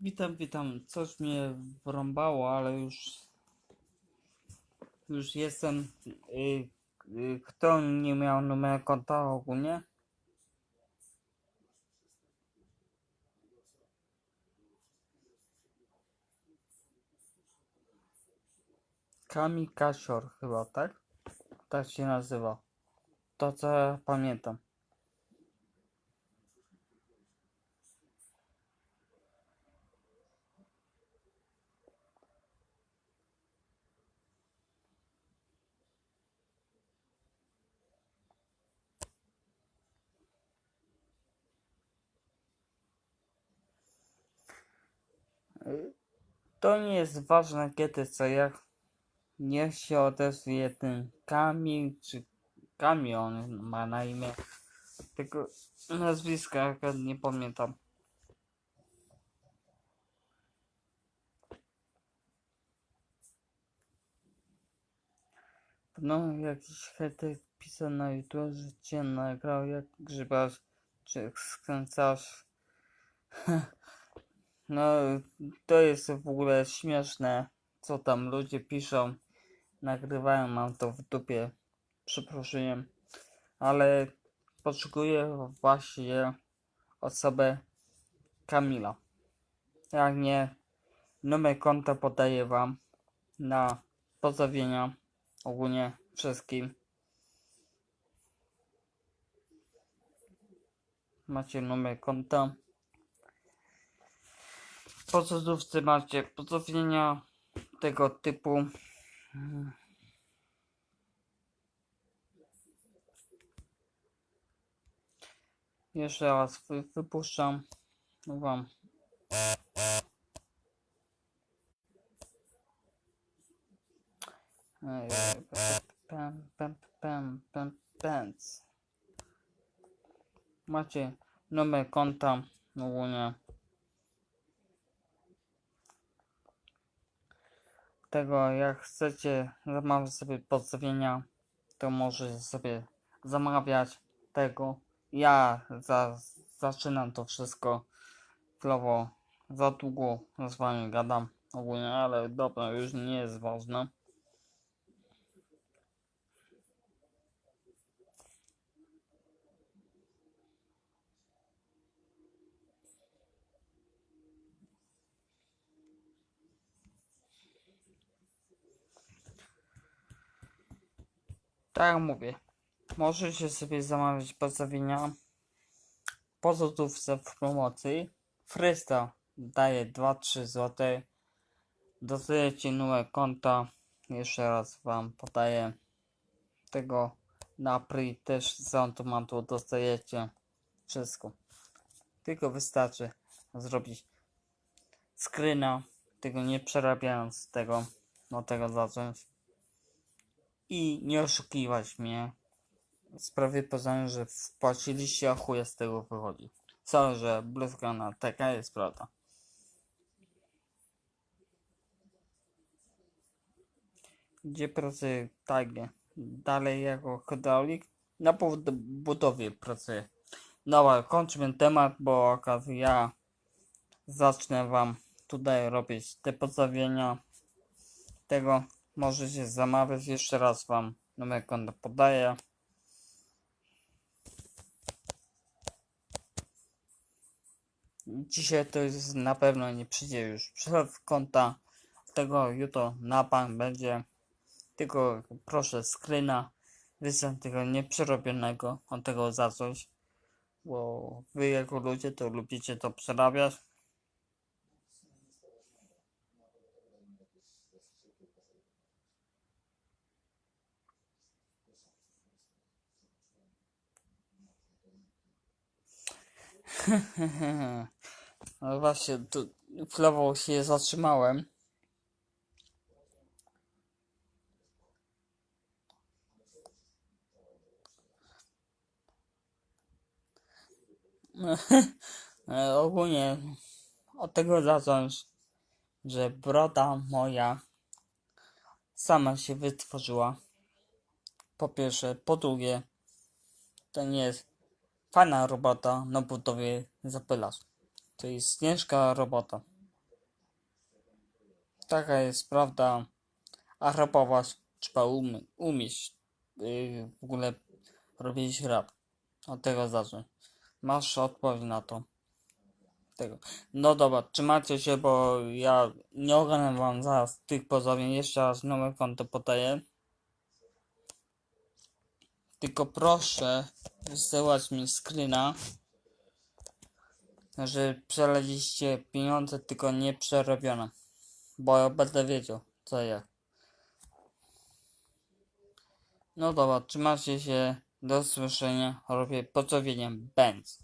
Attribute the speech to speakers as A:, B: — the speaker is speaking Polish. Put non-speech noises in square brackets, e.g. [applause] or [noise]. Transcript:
A: Witam, witam. Coś mnie wrąbało, ale już już jestem. Y, y, kto nie miał numeru konta ogólnie? Kami Kasior chyba, tak? Tak się nazywa. To co pamiętam. Y, To nie jest ważne kiedy co jak niech się odezwie ten Kamil czy Kamil on ma na imię. Tylko nazwiska nie pamiętam. No, jakiś hejter pisał na YouTube, że cię nagrał jak grzybasz, czy skręcasz. [laughs] No, to jest w ogóle śmieszne, co tam ludzie piszą. Nagrywają, mam to w dupie, przeproszeniem. Ale potrzebuję właśnie osobę Kamila. Jak nie, numer konta podaję wam na pozdrowienia ogólnie wszystkim. Macie numer konta. Po macie pozdrowienia tego typu. Jeszcze raz wy, wypuszczam wam. Ej, Pem, pem, pem, pem, pęc. Macie numer konta ogólnie. Tego jak chcecie zamawiać sobie pozdrowienia, to możecie sobie zamawiać tego. Ja za, zaczynam to wszystko chwilowo za długo z wami gadam ogólnie, ale dobra, już nie jest ważne. Tak jak mówię, możecie sobie zamawiać pozdrowienia po złotówce w promocji. Frysta daje 2-3 zł. Dostajecie numer konta. Jeszcze raz wam podaję tego na pri też z automatu dostajecie wszystko. Tylko wystarczy zrobić screena, tego nie przerabiając tego, do tego zacząć i nie oszukiwać mnie. Sprawy poznałem, że wpłaciliście, a chuja z tego wychodzi. Sorry, że bluzgana, taka jest prawda. Gdzie pracuję? Tiger. Dalej jako hydraulik? Na budowie pracuję. Dobra, kończmy temat, bo akurat ja zacznę wam tutaj robić te pozdrowienia tego możecie zamawiać jeszcze raz wam numer konta podaję. Dzisiaj to jest na pewno nie przyjdzie już przelew konta tego jutro na bank będzie. Tylko proszę screena wysłać tego nieprzerobionego od tego za coś bo wy jako ludzie to lubicie to przerabiać No właśnie, tu chwilowo się zatrzymałem. [laughs] E, Ogólnie od tego zacząć, że broda moja sama się wytworzyła. Po pierwsze, po drugie, to nie jest fajna robota na budowie zapylasz. To jest ciężka robota. Taka jest prawda. A rapować trzeba umy, umieć yy, w ogóle robić rap. Od tego zacznę. Masz odpowiedź na to. Tego. No dobra, trzymajcie się, bo ja nie ogarnę wam zaraz tych pozdrowień. Jeszcze raz nowe konto podaję. Tylko proszę wysyłać mi screena, że przeleciście pieniądze, tylko nie przerobione. Bo ja będę wiedział, co jak. No dobra, trzymajcie się. Do usłyszenia. Robię pozdrowienia. Benz.